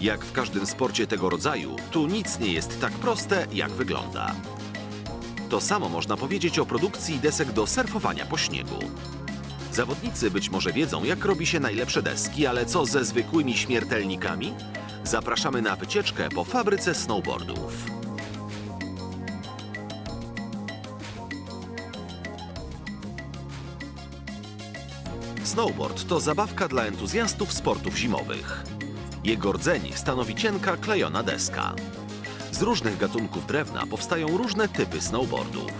Jak w każdym sporcie tego rodzaju, tu nic nie jest tak proste, jak wygląda. To samo można powiedzieć o produkcji desek do surfowania po śniegu. Zawodnicy być może wiedzą, jak robi się najlepsze deski, ale co ze zwykłymi śmiertelnikami? Zapraszamy na wycieczkę po fabryce snowboardów. Snowboard to zabawka dla entuzjastów sportów zimowych. Jego rdzeń stanowi cienka, klejona deska. Z różnych gatunków drewna powstają różne typy snowboardów.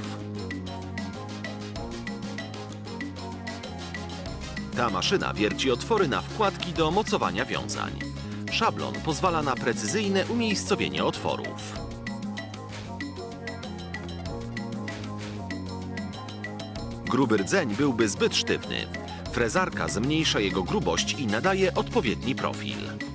Ta maszyna wierci otwory na wkładki do mocowania wiązań. Szablon pozwala na precyzyjne umiejscowienie otworów. Gruby rdzeń byłby zbyt sztywny. Frezarka zmniejsza jego grubość i nadaje odpowiedni profil.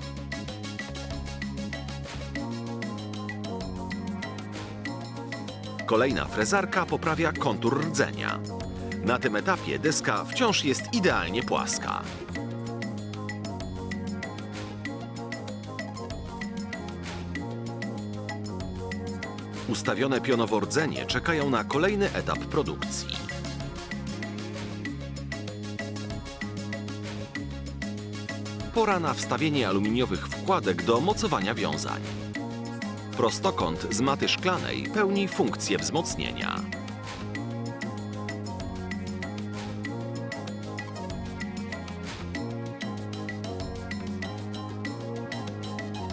Kolejna frezarka poprawia kontur rdzenia. Na tym etapie deska wciąż jest idealnie płaska. Ustawione pionowo rdzenie czekają na kolejny etap produkcji. Pora na wstawienie aluminiowych wkładek do mocowania wiązań. Prostokąt z maty szklanej pełni funkcję wzmocnienia.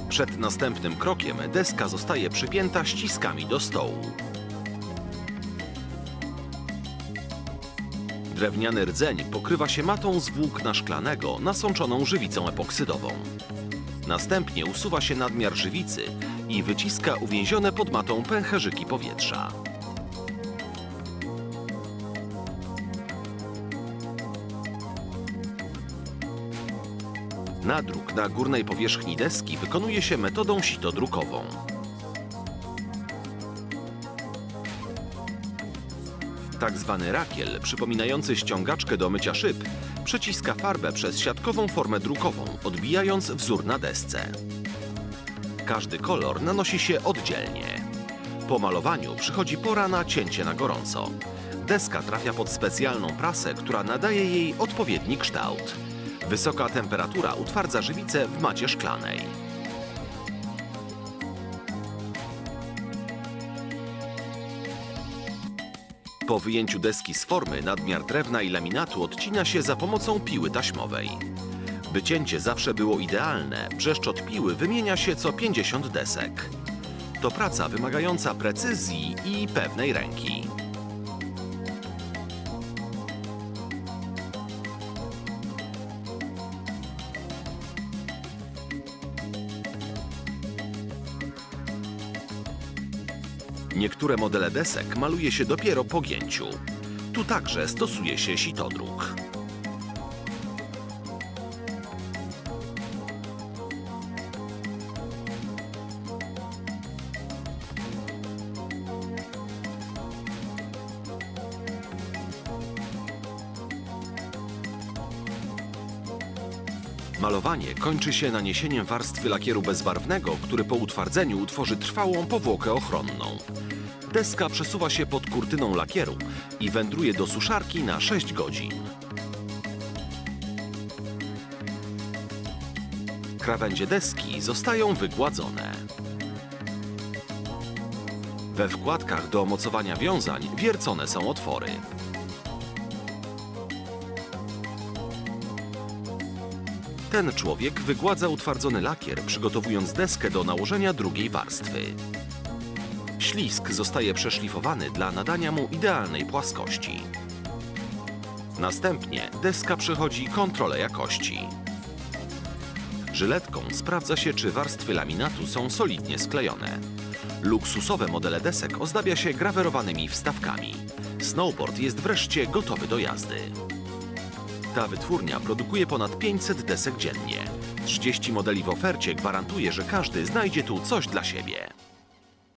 Przed następnym krokiem deska zostaje przypięta ściskami do stołu. Drewniany rdzeń pokrywa się matą z włókna szklanego nasączoną żywicą epoksydową. Następnie usuwa się nadmiar żywicy i wyciska uwięzione pod matą pęcherzyki powietrza. Nadruk na górnej powierzchni deski wykonuje się metodą sitodrukową. Tak zwany rakiel, przypominający ściągaczkę do mycia szyb, przeciska farbę przez siatkową formę drukową, odbijając wzór na desce. Każdy kolor nanosi się oddzielnie. Po malowaniu przychodzi pora na cięcie na gorąco. Deska trafia pod specjalną prasę, która nadaje jej odpowiedni kształt. Wysoka temperatura utwardza żywicę w macie szklanej. Po wyjęciu deski z formy nadmiar drewna i laminatu odcina się za pomocą piły taśmowej. By cięcie zawsze było idealne, brzeszczot piły wymienia się co 50 desek. To praca wymagająca precyzji i pewnej ręki. Niektóre modele desek maluje się dopiero po gięciu. Tu także stosuje się sitodruk. Malowanie kończy się naniesieniem warstwy lakieru bezbarwnego, który po utwardzeniu utworzy trwałą powłokę ochronną. Deska przesuwa się pod kurtyną lakieru i wędruje do suszarki na 6 godzin. Krawędzie deski zostają wygładzone. We wkładkach do mocowania wiązań wiercone są otwory. Ten człowiek wygładza utwardzony lakier, przygotowując deskę do nałożenia drugiej warstwy. Ślisk zostaje przeszlifowany dla nadania mu idealnej płaskości. Następnie deska przechodzi kontrolę jakości. Żyletką sprawdza się, czy warstwy laminatu są solidnie sklejone. Luksusowe modele desek ozdabia się grawerowanymi wstawkami. Snowboard jest wreszcie gotowy do jazdy. Ta wytwórnia produkuje ponad 500 desek dziennie. 30 modeli w ofercie gwarantuje, że każdy znajdzie tu coś dla siebie.